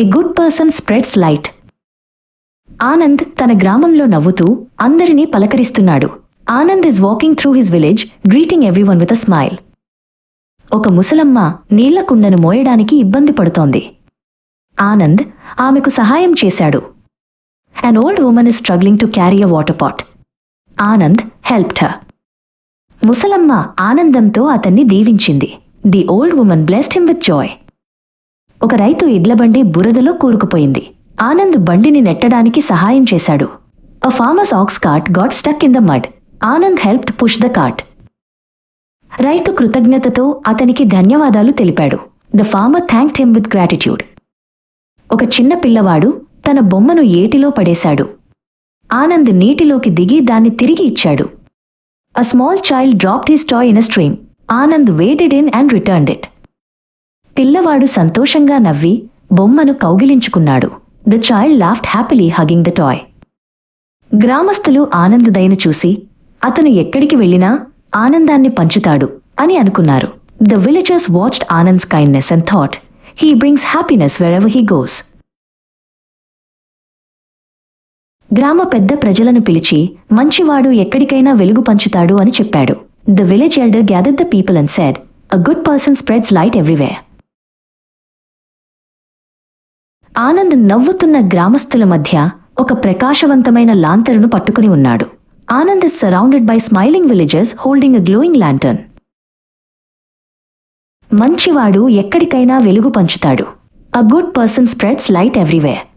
A good person spreads light Anand తన గ్రామంలో నవ్వుతూ అందరినీ పలకరిస్తున్నాడు. Anand is walking through his village greeting everyone with a smile ఒక ముసలమ్మ నీళ్ళ కుండను మోయడానికి ఇబ్బంది పడుతోంది. ఆనంద్ ఆమెకు సహాయం చేశాడు. An old woman is struggling to carry a water pot Anand helped her ముసలమ్మ ఆనందంతో అతన్ని దీవించింది. The old woman blessed him with joy ఒక రైతు ఇడ్లబండి బురదలో కూరుకుపోయింది. ఆనంద్ బండిని నెట్టడానికి సహాయం చేశాడు. A farmer's ox cart got stuck in the mud Anand helped push the cart రైతు కృతజ్ఞతతో అతనికి ధన్యవాదాలు తెలిపాడు. The farmer thanked him with gratitude ఒక చిన్న పిల్లవాడు తన బొమ్మను ఏటిలో పడేశాడు. ఆనంద్ నీటిలోకి దిగి దాన్ని తిరిగి ఇచ్చాడు. A small child dropped his toy in a stream Anand waded in and returned it పిల్లవాడు సంతోషంగా నవ్వి బొమ్మను కౌగిలించుకున్నాడు. The child laughed happily hugging the toy గ్రామస్తులు ఆనందదయను చూసి అతను ఎక్కడికి వెళ్ళినా ఆనందాన్ని పంచుతాడు అని అనుకున్నారు. The villagers watched Anand's kindness and thought he brings happiness wherever he goes గ్రామ పెద్ద ప్రజలను పిలిచి మంచివాడు ఎక్కడికైనా వెలుగు పంచుతాడు అని చెప్పాడు. The village elder gather the people and said a good person spreads light everywhere Anand నవ్వుతున్న గ్రామస్తుల మధ్య ఒక ప్రకాశవంతమైన లాంతరును పట్టుకుని ఉన్నాడు. Anand is surrounded by smiling villages holding a glowing lantern మంచివాడు ఎక్కడికైనా వెలుగు పంచుతాడు. A good person spreads light everywhere